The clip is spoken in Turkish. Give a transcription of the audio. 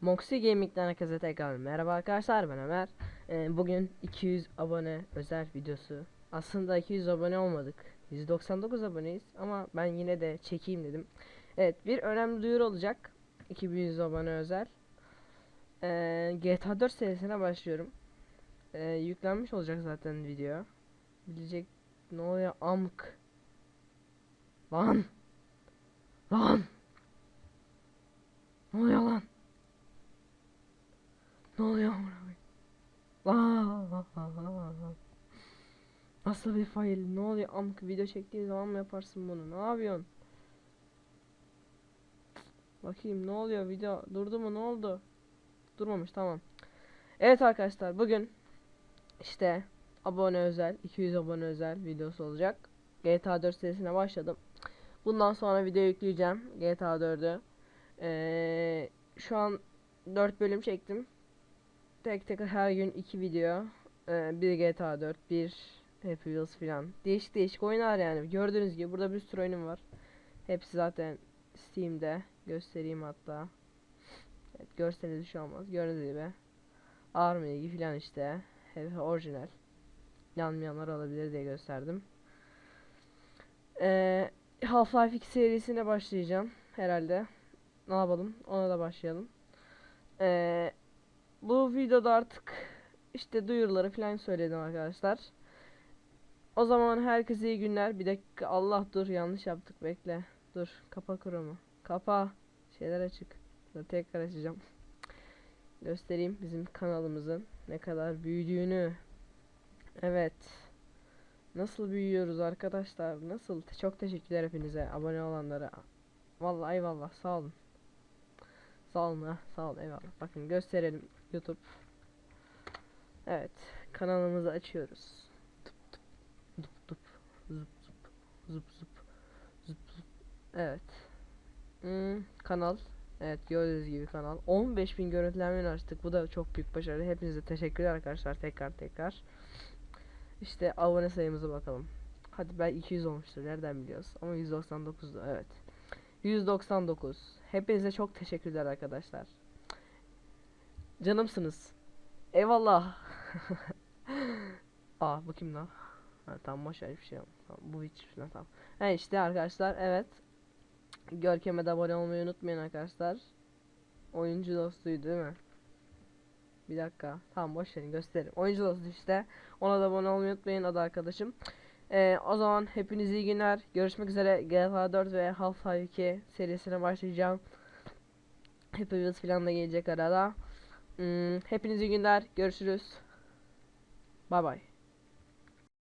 Moxie Gaming'den herkese tekrar merhaba arkadaşlar ben Ömer. Ee, bugün 200 abone özel videosu. Aslında 200 abone olmadık. 199 aboneyiz ama ben yine de çekeyim dedim. Evet bir önemli duyuru olacak. 2100 abone özel. Ee, GTA 4 serisine başlıyorum. Ee, yüklenmiş olacak zaten video. Bilecek ne oluyor amk. Lan. Lan. Ne oluyor lan? Ne oluyor amına koyayım? Lan. Nasıl bir fail? Ne oluyor amk video çektiğin zaman mı yaparsın bunu? Ne yapıyorsun? Bakayım ne oluyor video durdu mu ne oldu? Durmamış tamam. Evet arkadaşlar bugün işte abone özel 200 abone özel videosu olacak. GTA 4 serisine başladım. Bundan sonra video yükleyeceğim GTA 4'ü. Ee, şu an 4 bölüm çektim. Tek tek her gün 2 video. Ee, bir GTA 4, bir Wheels filan. Değişik değişik oyunlar yani. Gördüğünüz gibi burada bir sürü oyunum var. Hepsi zaten Steam'de. Göstereyim hatta. Evet, görseniz bir şey olmaz. Gördüğünüz gibi. Army filan işte. Hep orijinal. Yanmayanlar olabilir diye gösterdim. Ee, Half-Life 2 serisine başlayacağım herhalde. Ne yapalım? Ona da başlayalım. Ee, bu videoda artık işte duyuruları falan söyledim arkadaşlar. O zaman herkese iyi günler. Bir dakika Allah dur yanlış yaptık bekle. Dur kapa kurumu. Kapa. Şeyler açık. Dur, tekrar açacağım. Göstereyim bizim kanalımızın ne kadar büyüdüğünü. Evet. Nasıl büyüyoruz arkadaşlar? Nasıl? Çok teşekkürler hepinize abone olanlara. Vallahi eyvallah sağ olun. Sağ olun ha, sağ olun eyvallah. Bakın gösterelim YouTube. Evet, kanalımızı açıyoruz. Zıp zıp, zıp zıp, zıp zıp. Evet. Hmm, kanal. Evet gördüğünüz gibi kanal. 15.000 görüntülenmeyi açtık. Bu da çok büyük başarı. Hepinize teşekkürler arkadaşlar tekrar tekrar. İşte abone sayımıza bakalım. Hadi ben 200 olmuştur. Nereden biliyoruz? Ama 199'du evet. 199. Hepinize çok teşekkürler arkadaşlar. Canımsınız. Eyvallah. Aa bakayım lan. Ha, tamam boş ver, hiçbir şey. Tamam, bu hiç falan tamam. Ha işte arkadaşlar evet. Görkem'e de abone olmayı unutmayın arkadaşlar. Oyuncu dostuydu değil mi? Bir dakika. Tamam boş verin gösteririm. Oyuncu dostu işte. Ona da abone olmayı unutmayın da arkadaşım. Ee, o zaman hepinize iyi günler. Görüşmek üzere. GTA 4 ve Half-Life 2 serisine başlayacağım. Wheels falan da gelecek arada. Hmm, hepinize iyi günler. Görüşürüz. Bay bay.